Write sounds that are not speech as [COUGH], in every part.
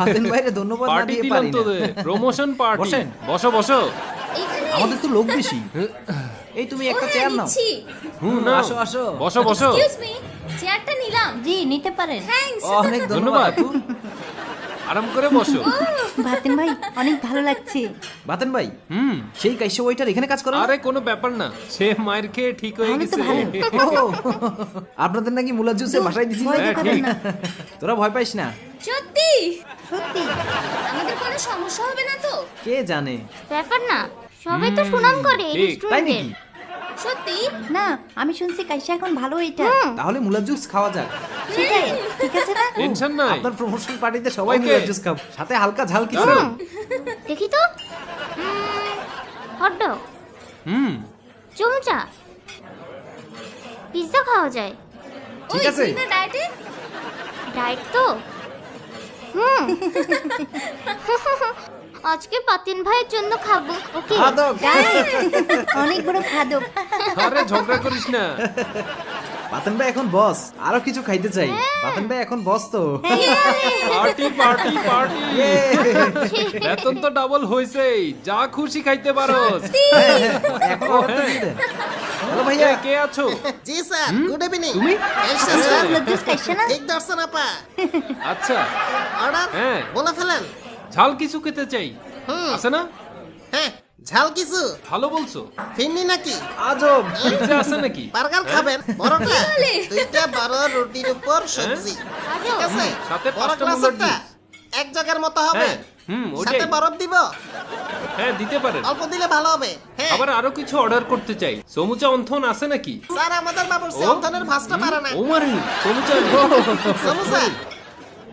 হাতেন বাইরে ধন্যবাদ না দিয়ে পারি না। প্রমোশন পার্টি বসেন। বসো বসো। আমাদের তো লোক বেশি। এই তুমি একটা চেয়ার নাও। হুম না আসো, আসো। বসো বসো। এক্সকিউজ মি চেয়ারটা নিলাম। জি নিতে পারেন। থ্যাঙ্কস অনেক ধন্যবাদ। আরাম করে বসো। ভাতেন ভাই অনেক ভালো লাগছে। বাতেন ভাই হুম সেই কাইশো ওইটার এখানে কাজ করে। আরে কোনো ব্যাপার না। সে মায়ের খেয়ে ঠিক হয়ে গেছে। আপনাদের নাকি মুলা জুসে। না। তোরা ভয় পাইস না। সত্যি? সত্যি। আমাদের কোনো সমস্যা হবে না তো? কে জানে? ব্যাপার না সবাই তো সুনাম করে তাই রেস্টুরেন্টের নাকি? সত্যি? না আমি শুনছি কাইসা এখন ভালো এটা। তাহলে মুলা জুস খাওয়া যাক। সেটাই ঠিক আছে না? টেনশন নাই। আপনার প্রমোশন পার্টিতে সবাই. মুলা জুস খাব সাথে হালকা ঝাল কিছু দাঁড়াও। দেখি তো। হটডগ। হুম। চমচা পিৎজা খাওয়া যায়। ঠিক আছে। ডায়েটে ডায়েট তো? হুম। আজকে পাতিন ভাইয়ের জন্য খাব ওকে? আদক অনেক বড় খাদক। আরে ঝগড়া করিস না। বাতেন ভাই এখন বস আরও কিছু খাইতে চাই। বাতেন ভাই এখন বস তো। Party party party. ইয়ে। বেতন তো ডাবল হইছেই যা খুশি খাইতে পারোস হ্যাঁ, হ্যাঁ, এখন হ্যাঁ। হ্যালো ভাইয়া। কে আছো? জি স্যার গুড ইভিনিং তুমি? লজ্জাস কাইসা না? ঠিক দর্শন আপা। আচ্ছা। অর্ডার? হ্যাঁ। বলে ফেলেন। ঝাল কিছু খেতে চাই। আছে না? হ্যাঁ ঝাল কিছু? ভালো বলছো। ফিরনি নাকি? আজব পিৎজা আছে নাকি? বার্গার খাবেন? বড়টা দুইটা বড় রুটির উপর সবজি। ঠিক আছে? সাথে বড় এক জায়গার মতো হবে। হ্যাঁ, হুম, সাথে বরফ দিব? হ্যাঁ দিতে পারেন। অল্প দিলে ভালো হবে। হ্যাঁ। আবার আরও কিছু অর্ডার করতে চাই। সমুচা অন্থন আছে নাকি? স্যার আমাদের। সন্তানের ভাষটা পারে না। ওমারি সমুচা নেই। সমস্যা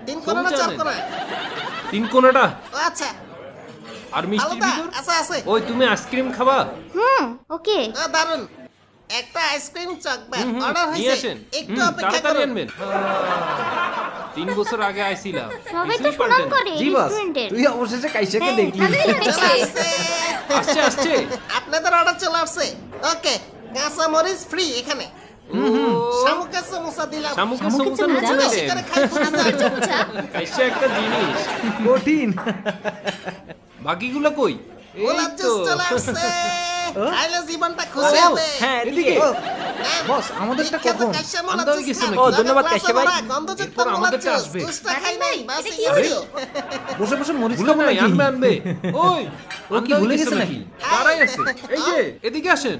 তিন কোনা না চার। কোনা। তিন কোনাটা? আচ্ছা। আর মিষ্টির আলাদা ভিতর? আছে আছে। ওই তুমি আইসক্রিম খাবা? হুম ওকে। ও, দারুণ একটা আইসক্রিম চকবার হুম, অর্ডার নিয়ে হয়েছে। আসেন। একটু হুম, অপেক্ষা তাড়াতাড়ি করুন। আনবেন। তিন বছর আগে আইছিলাম। সবাই তো কিছুই সুনাম পাল্টে না। করে জি বস রেস্টুরেন্টের তুই অবশেষে কাইসাকে দেখলি? চলে আসছে। আসছে। আসছে আপনাদের অর্ডার চলে আসছে। ওকে কাঁচা মরিচ ফ্রি এখানে শামুকের সমোসা দিলাম। শামুকের শামুকের সমুচা সমুচা? না বেশি করে খাই ফুলে যায়। [LAUGHS] কাইসা একটা জিনিস। কঠিন। [LAUGHS] বাকিগুলো কই? গোলাপ জুস চলে আসছে। খাইলে জীবনটা খুশি হবে। হ্যাঁ এদিকে। বস, আমাদেরটা কখন? কাইসা মোলা আন্দাজ জুস গেছে খান। নাকি? ও, ধন্যবাদ গ্লাসে ভাই। গন্ধযুক্ত আমাদেরটা আসবে। জুসটা খাই নাই, এটা বাসে বসে বসে মরিচ ভুলে নাকি? আনবে আনবে। [LAUGHS] ওই ও কি ভুলে গেছে গেছে নাকি? দাঁড়াই আছে? এই যে এদিকে আসেন।